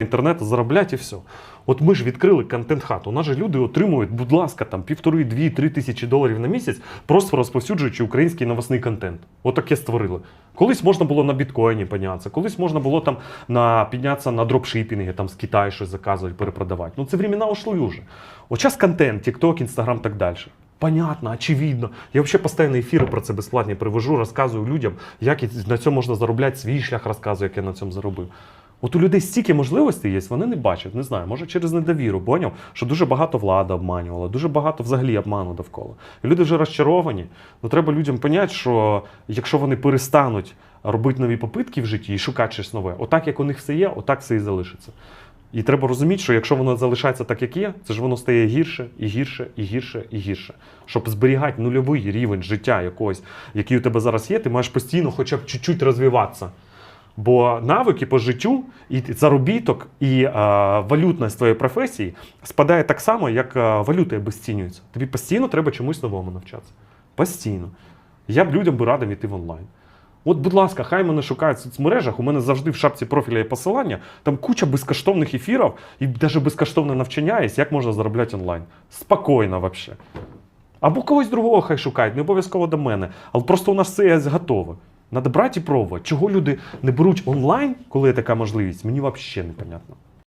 інтернету, заробляти і все. От ми ж відкрили контент-хату. У нас же люди отримують, будь ласка, там півтори, дві, три тисячі доларів на місяць, просто розповсюджуючи український новосний контент. Отаке створили. Колись можна було на біткоїні піднятися, колись можна було там на піднятися на дропшипінги, там з Китаю щось заказувати, перепродавати. Ну це времена ушли вже. От час контент, TikTok, Instagram, так далі. Понятно, очевидно. Я взагалі постійно ефіри про це безплатні привожу, розказую людям, як на цьому можна заробляти свій шлях, розказую, як я на цьому заробив. От у людей стільки можливостей є, вони не бачать, не знаю, може через недовіру, поняв, що дуже багато влада обманювала, дуже багато взагалі обману довкола. І люди вже розчаровані. Ну треба людям поняти, що якщо вони перестануть робити нові попитки в житті і шукати щось нове, отак як у них все є, отак все і залишиться. І треба розуміти, що якщо воно залишається так, як є, це ж воно стає гірше і гірше, і гірше, і гірше. Щоб зберігати нульовий рівень життя якогось, який у тебе зараз є, ти маєш постійно хоча б чуть-чуть розвиватися. Бо навики по життю, і заробіток, і е, валютність твоєї професії спадає так само, як е, валюта обесцінюється. Тобі постійно треба чомусь новому навчатися. Постійно. Я б людям би радив іти в онлайн. От, будь ласка, хай мене шукають в соцмережах. У мене завжди в шапці профіля є посилання. Там куча безкоштовних ефірів і навіть безкоштовне навчання є, як можна заробляти онлайн. Спокійно взагалі. Або когось другого хай шукають, не обов'язково до мене. Але просто у нас це є готове. Надо брати і пробувати. Чого люди не беруть онлайн, коли є така можливість, мені взагалі непонятно.